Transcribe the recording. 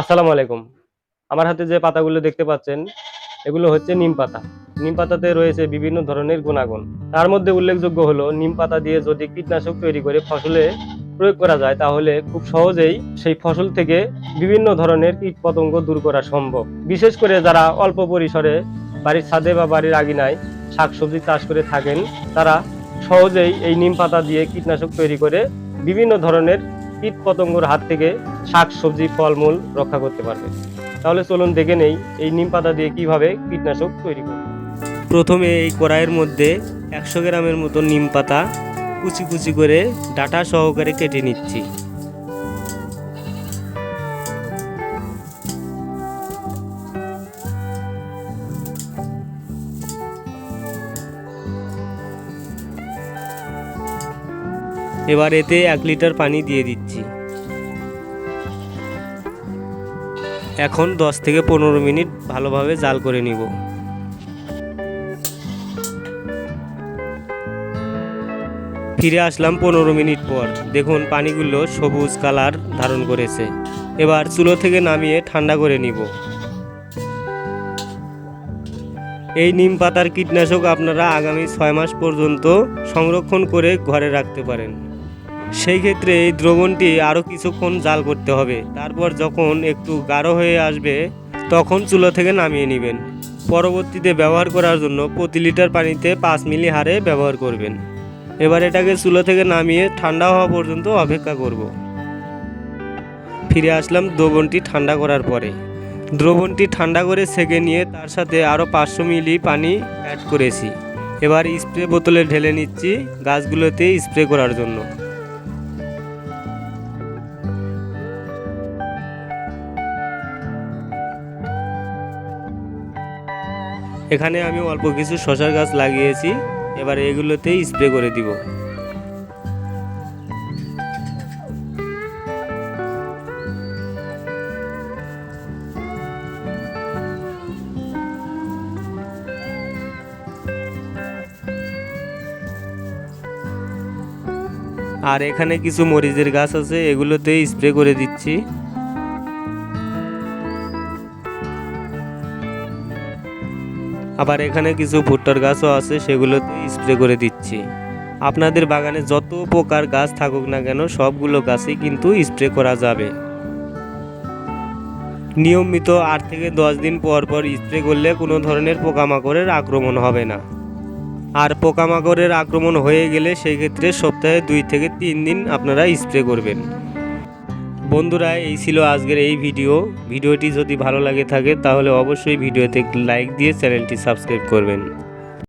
আসসালামু আলাইকুম। আমার হাতে যে পাতাগুলো দেখতে পাচ্ছেন, এগুলো হচ্ছে নিম পাতা। নিম পাতাতে রয়েছে বিভিন্ন ধরনের গুণাগুণ। তার মধ্যে উল্লেখযোগ্য হলো, নিম পাতা দিয়ে যদি কীটনাশক তৈরি করে ফসলে প্রয়োগ করা যায়, তাহলে খুব সহজেই সেই ফসল থেকে বিভিন্ন ধরনের কীট পতঙ্গ দূর করা সম্ভব। বিশেষ করে যারা অল্প পরিসরে বাড়ির ছাদে বা বাড়ির আগিনায় শাকসবজি চাষ করে থাকেন, তারা সহজেই এই নিম পাতা দিয়ে কীটনাশক তৈরি করে বিভিন্ন ধরনের কীট পতঙ্গর হাত থেকে শাক, সবজি, ফলমূল রক্ষা করতে পারবে। তাহলে চলুন দেখে নেই এই নিম পাতা দিয়ে কীভাবে কীটনাশক তৈরি করবে। প্রথমে এই কড়াইয়ের মধ্যে একশো গ্রামের মতো নিম পাতা কুচি কুচি করে ডাটা সহকারে কেটে নিচ্ছি। এবার এতে এক লিটার পানি দিয়ে দিচ্ছি। এখন দশ থেকে পনেরো মিনিট ভালোভাবে জাল করে নিব। ফিরে আসলাম পনেরো মিনিট পর। দেখুন, পানিগুলো সবুজ কালার ধারণ করেছে। এবার চুলো থেকে নামিয়ে ঠান্ডা করে নিব। এই নিম পাতার কীটনাশক আপনারা আগামী ছয় মাস পর্যন্ত সংরক্ষণ করে ঘরে রাখতে পারেন। সেই ক্ষেত্রে এই দ্রবণটি আরও কিছুক্ষণ জাল করতে হবে। তারপর যখন একটু গাঢ় হয়ে আসবে, তখন চুলো থেকে নামিয়ে নেবেন। পরবর্তীতে ব্যবহার করার জন্য প্রতি লিটার পানিতে পাঁচ মিলি হারে ব্যবহার করবেন। এবার এটাকে চুলো থেকে নামিয়ে ঠান্ডা হওয়া পর্যন্ত অপেক্ষা করব। ফিরে আসলাম দ্রবণটি ঠান্ডা করার পরে। দ্রবণটি ঠান্ডা করে সেকে নিয়ে তার সাথে আরও পাঁচশো মিলি পানি অ্যাড করেছি। এবার স্প্রে বোতলে ঢেলে নিচ্ছি গাছগুলোতে স্প্রে করার জন্য। এখানে আমি অল্প কিছু শশার গাছ লাগিয়েছি। এবার এগুলোতেই স্প্রে করে দিব। আর এখানে কিছু মরিচের গাছ আছে, এগুলোতেই স্প্রে করে দিচ্ছি। আবার এখানে কিছু ভুট্টার গাছও আছে সেগুলোতে স্প্রে করে দিচ্ছি। আপনাদের বাগানে যত প্রকার গাছ থাকুক না কেন, সবগুলো গাছই কিন্তু স্প্রে করা যাবে। নিয়মিত আট থেকে দশ দিন পর পর স্প্রে করলে কোনো ধরনের পোকামাকড়ের আক্রমণ হবে না। আর পোকামাকড়ের আক্রমণ হয়ে গেলে সেই ক্ষেত্রে সপ্তাহে দুই থেকে তিন দিন আপনারা স্প্রে করবেন। বন্ধুরা, এই ছিল আজকের এই ভিডিও। ভিডিওটি যদি ভালো লাগে থাকে, তাহলে অবশ্যই ভিডিওতে লাইক দিয়ে চ্যানেলটি সাবস্ক্রাইব করবেন।